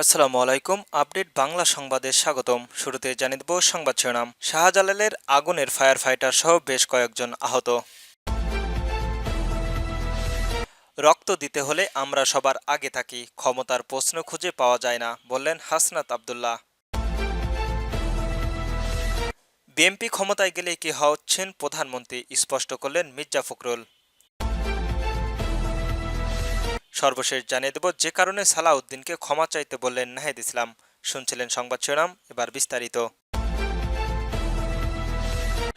আসসালামু আলাইকুম, আপডেট বাংলা সংবাদে স্বাগতম। শুরুতে জানিয়ে দেব সংবাদ শিরোনাম। শাহজালালের আগুনের ফায়ার ফাইটার সহ বেশ কয়েকজন আহত। রক্ত দিতে হলে আমরা সবার আগে থাকি, ক্ষমতার প্রশ্ন খুঁজে পাওয়া যায় না, বললেন হাসনাত আবদুল্লাহ। বিএনপি ক্ষমতায় গেলে কি হচ্ছেন? প্রধানমন্ত্রী স্পষ্ট করলেন মির্জা ফখরুল। সর্বশেষ জানিয়ে দেব, যে কারণে সালাউদ্দিনকে ক্ষমা চাইতে বললেন নাহিদ ইসলাম। শুনছিলেন সংবাদ শিরোনাম, এবার বিস্তারিত।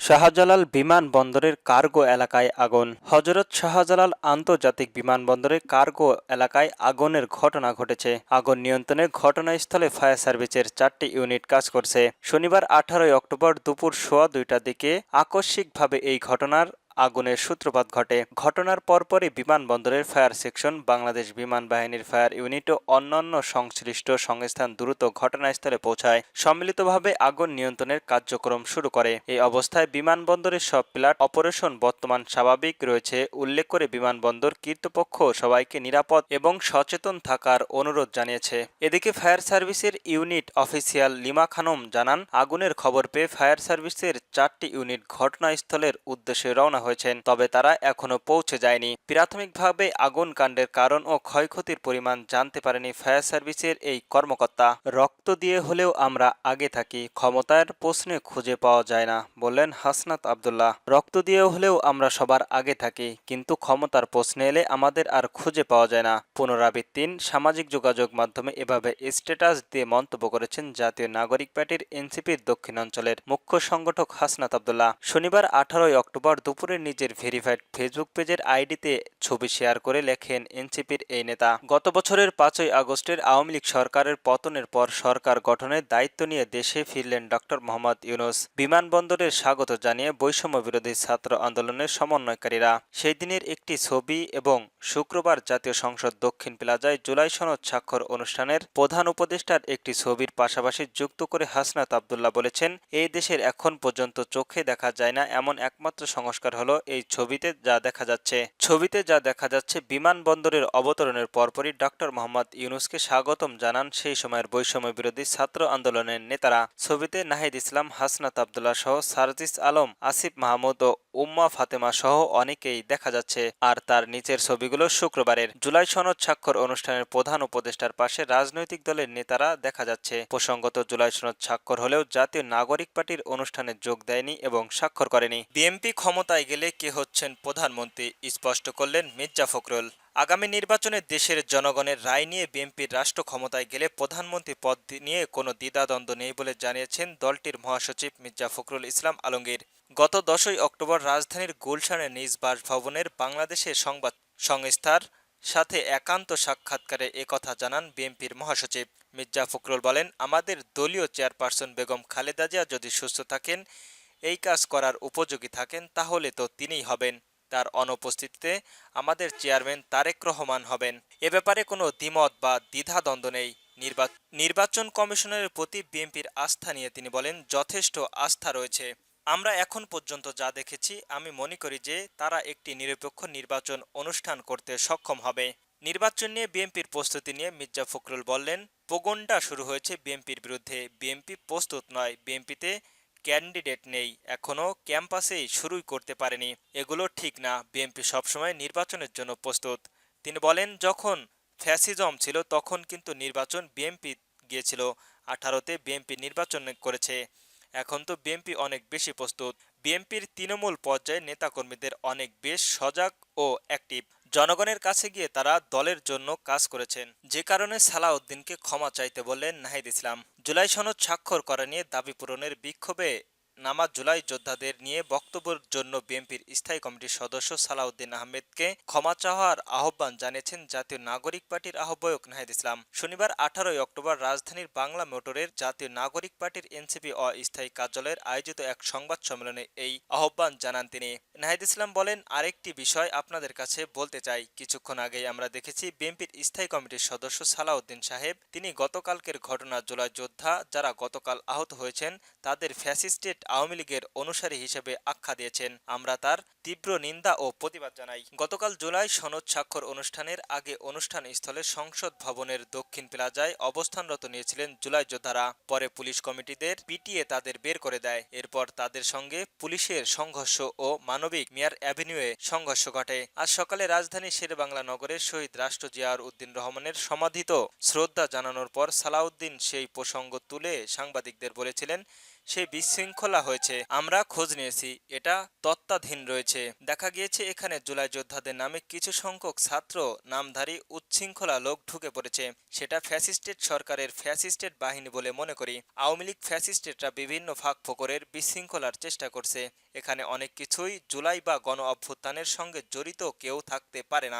শাহজালাল বিমানবন্দরের কার্গো এলাকায় আগুন। হজরত শাহজালাল আন্তর্জাতিক বিমানবন্দরে কার্গো এলাকায় আগুনের ঘটনা ঘটেছে। আগুন নিয়ন্ত্রণে ঘটনাস্থলে ফায়ার সার্ভিসের চারটি ইউনিট কাজ করছে। শনিবার আঠারোই অক্টোবর দুপুর সোয়া দুইটার দিকে আকস্মিকভাবে এই ঘটনার আগুনের সূত্রপাত ঘটে। ঘটনার পরপরই বিমানবন্দরের ফায়ার সেকশন, বাংলাদেশ বিমান বাহিনীর ফায়ার ইউনিট ও অন্যান্য সংশ্লিষ্ট সংস্থান দ্রুত ঘটনাস্থলে পৌঁছায়। সম্মিলিতভাবে আগুন নিয়ন্ত্রণের কার্যক্রম শুরু করে। এই অবস্থায় বিমানবন্দরের সব প্লাট অপারেশন বর্তমান স্বাভাবিক রয়েছে। উল্লেখ করে বিমানবন্দর কর্তৃপক্ষ সবাইকে নিরাপদ এবং সচেতন থাকার অনুরোধ জানিয়েছে। এদিকে ফায়ার সার্ভিসের ইউনিট অফিসিয়াল লিমা খানম জানান, আগুনের খবর পেয়ে ফায়ার সার্ভিসের চারটি ইউনিট ঘটনাস্থলের উদ্দেশ্যে রওনা হয়েছেন, তবে তারা এখনও পৌঁছে যায়নি। প্রাথমিকভাবে আগুন কাণ্ডের কারণ ও ক্ষয়ক্ষতির পরিমাণ জানতে পারেনি ফায়ার সার্ভিসের এই কর্মকর্তা। রক্ত দিয়ে হলেও আমরা আগে থাকি, ক্ষমতার প্রশ্নে খুঁজে পাওয়া যায় না, বললেন হাসনাত আবদুল্লাহ। রক্ত দিয়ে হলেও আমরা সবার আগে থাকি, কিন্তু ক্ষমতার প্রশ্নে এলে আমাদের আর খুঁজে পাওয়া যায় না। পুনরাবৃত্তিন সামাজিক যোগাযোগ মাধ্যমে এভাবে স্ট্যাটাস দিয়ে মন্তব্য করেছেন জাতীয় নাগরিক পার্টির এনসিপির দক্ষিণাঞ্চলের মুখ্য সংগঠক হাসনাত আবদুল্লাহ। শনিবার আঠারোই অক্টোবর দুপুরে নিজের ভেরিফাইড ফেসবুক পেজের আইডিতে ছবি শেয়ার করে লেখেন এনসিপির এই নেতা। গত বছরের পাঁচই আগস্টের আওয়ামী লীগ সরকারের পতনের পর সরকার গঠনের দায়িত্ব নিয়ে দেশে ফিরলেন ডক্টর মোহাম্মদ ইউনুস। বিমানবন্দরের স্বাগত জানিয়ে বৈষম্য বিরোধী ছাত্র আন্দোলনের সমন্বয়কারীরা। সেই দিনের একটি ছবি এবং শুক্রবার জাতীয় সংসদ দক্ষিণ প্লাজায় জুলাই সনদ স্বাক্ষর অনুষ্ঠানের প্রধান উপদেষ্টার একটি ছবির পাশাপাশি যুক্ত করে হাসনাত আবদুল্লাহ বলেছেন, এই দেশের এখন পর্যন্ত চোখে দেখা যায় না এমন একমাত্র সংস্কার হলো এই ছবিতে যা দেখা যাচ্ছে। ছবিতে যা দেখা যাচ্ছে বিমানবন্দরের অবতরণের পরপরই ডক্টর মোহাম্মদ ইউনুসকে স্বাগতম জানান সেই সময়ের বৈষম্য বিরোধী ছাত্র আন্দোলনের নেতারা। ছবিতে নাহিদ ইসলাম, হাসনাত আবদুল্লাহ সহ সারজিস আলম, আসিফ মাহমুদ ও উম্মা ফাতেমা সহ অনেকেই দেখা যাচ্ছে। আর তার নিচের ছবিগুলো শুক্রবারের জুলাই সনদ স্বাক্ষর অনুষ্ঠানের প্রধান উপদেষ্টার পাশে রাজনৈতিক দলের নেতারা দেখা যাচ্ছে। প্রসঙ্গত জুলাই সনদ স্বাক্ষর হলেও জাতীয় নাগরিক পার্টির অনুষ্ঠানে যোগ দেয়নি এবং স্বাক্ষর করেনি। বিএমপি ক্ষমতায় গেলে কে হচ্ছেন প্রধানমন্ত্রী স্পষ্ট করলেন মির্জা ফখরুল। আগামী নির্বাচনে দেশের জনগণের রায় নিয়ে বিএনপির রাষ্ট্র ক্ষমতায় গেলে প্রধানমন্ত্রী পদ নিয়ে কোনো দ্বিধাদ্বন্দ্ব নেই বলে জানিয়েছেন দলটির মহাসচিব মির্জা ফখরুল ইসলাম আলমগীর। গত দশই অক্টোবর রাজধানীর গুলশানের নিজ বাসভবনের বাংলাদেশের সংবাদ সংস্থার সাথে একান্ত সাক্ষাৎকারে একথা জানান বিএনপির মহাসচিব। মির্জা ফখরুল বলেন, আমাদের দলীয় চেয়ারপারসন বেগম খালেদা জিয়া যদি সুস্থ থাকেন এই কাজ করার উপযোগী থাকেন, তাহলে তো তিনিই হবেন। তার অনুপস্থিতিতে আমাদের চেয়ারম্যান তারেক রহমান হবেন। এ ব্যাপারে কোনো দ্বিমত বা দ্বিধাদ্বন্দ্ব নেই। নির্বা- নির্বাচন কমিশনের প্রতি বিএনপির আস্থা নিয়ে তিনি বলেন, যথেষ্ট আস্থা রয়েছে। আমরা এখন পর্যন্ত যা দেখেছি, আমি মনে করি যে তারা একটি নিরপেক্ষ নির্বাচন অনুষ্ঠান করতে সক্ষম হবে। নির্বাচন নিয়ে বিএনপির প্রস্তুতি নিয়ে মির্জা ফখরুল বললেন প্রগণ্ডা শুরু হয়েছে বিএনপির বিরুদ্ধে। বিএনপি প্রস্তুত নয়। বিএনপিতে ক্যান্ডিডেট নেই। এখনও ক্যাম্পাসেই শুরুই করতে পারেনি। এগুলো ঠিক না। বিএনপি সবসময় নির্বাচনের জন্য প্রস্তুত। তিনি বলেন, যখন ফ্যাসিজম ছিল, তখন কিন্তু নির্বাচন বিএনপি গিয়েছিল। আঠারোতে বিএনপি নির্বাচন করেছে। এখন তো বিএনপি অনেক বেশি প্রস্তুত। বিএনপির তৃণমূল পর্যায়ে নেতাকর্মীদের অনেক বেশ সজাগ ও অ্যাক্টিভ জনগণের কাছে গিয়ে তারা দলের জন্য কাজ করেছেন। যে কারণে সালাউদ্দিনকে ক্ষমা চাইতে বললেন নাহিদ ইসলাম। জুলাই সনদ স্বাক্ষর করা নিয়ে দাবি পূরণের বিক্ষোভে নামা জুলাই যোদ্ধাদের নিয়ে বক্তব্যের জন্য বিএনপির স্থায়ী কমিটির সদস্য সালাউদ্দিন আহমেদকে ক্ষমা চাওয়ার আহ্বান জানিয়েছেন জাতীয় নাগরিক পার্টির আহ্বায়ক নাহিদ ইসলাম। শনিবার আঠারোই অক্টোবর রাজধানীর বাংলা মোটরের জাতীয় নাগরিক পার্টির এনসিপি অস্থায়ী কার্যালয়ের আয়োজিত এক সংবাদ সম্মেলনে এই আহ্বান জানান তিনি। নাহিদ ইসলাম বলেন, আরেকটি বিষয় আপনাদের কাছে বলতে চাই। কিছুক্ষণ আগেই আমরা দেখেছি বিএনপির স্থায়ী কমিটির সদস্য সালাউদ্দিন সাহেব, তিনি গতকালকের ঘটনা জুলাই যোদ্ধা যারা গতকাল আহত হয়েছেন, তাদের ফ্যাসিস্টেট আওয়ামী লীগের অনুসারী হিসেবে আখ্যা দিয়েছেন। আমরা তার তীব্র নিন্দা ও প্রতিবাদ জানাই। গতকাল জুলাই সনদ স্বাক্ষর অনুষ্ঠানের আগে অনুষ্ঠান স্থলে সংসদ ভবনের দক্ষিণ প্লাজায় অবস্থানরত নিয়েছিলেন জুলাই যোদ্ধারা। পরে পুলিশ কমিটিদের পিটিয়ে তাদের বের করে দেয়। এরপর তাদের সঙ্গে পুলিশের সংঘর্ষ ও মানবিক মিয়ার অ্যাভিনিউয়ে সংঘর্ষ ঘটে। আজ সকালে রাজধানী শেরেবাংলা নগরের শহীদ রাষ্ট্র জিয়াউর উদ্দিন রহমানের সমাধিত শ্রদ্ধা জানানোর পর সালাউদ্দিন সেই প্রসঙ্গ তুলে সাংবাদিকদের বলেছিলেন সেই বিশৃঙ্খলা হয়েছে। আমরা খোঁজ নিয়েছি। এটা তত্ত্বাধীন রয়েছে। দেখা গিয়েছে এখানে জুলাই যোদ্ধাদের নামে কিছু সংখ্যক ছাত্র, নামধারী, উচ্ছৃঙ্খলা লোক ঢুকে পড়েছে। সেটা ফ্যাসিস্টেট সরকারের ফ্যাসিস্টেট বাহিনী বলে মনে করি। আওয়ামী লীগ ফ্যাসিস্টেটরা বিভিন্ন ফাঁক ফোকরের বিশৃঙ্খলার চেষ্টা করছে। এখানে অনেক কিছুই জুলাই বা গণ অভ্যুত্থানের সঙ্গে জড়িত কেউ থাকতে পারে না।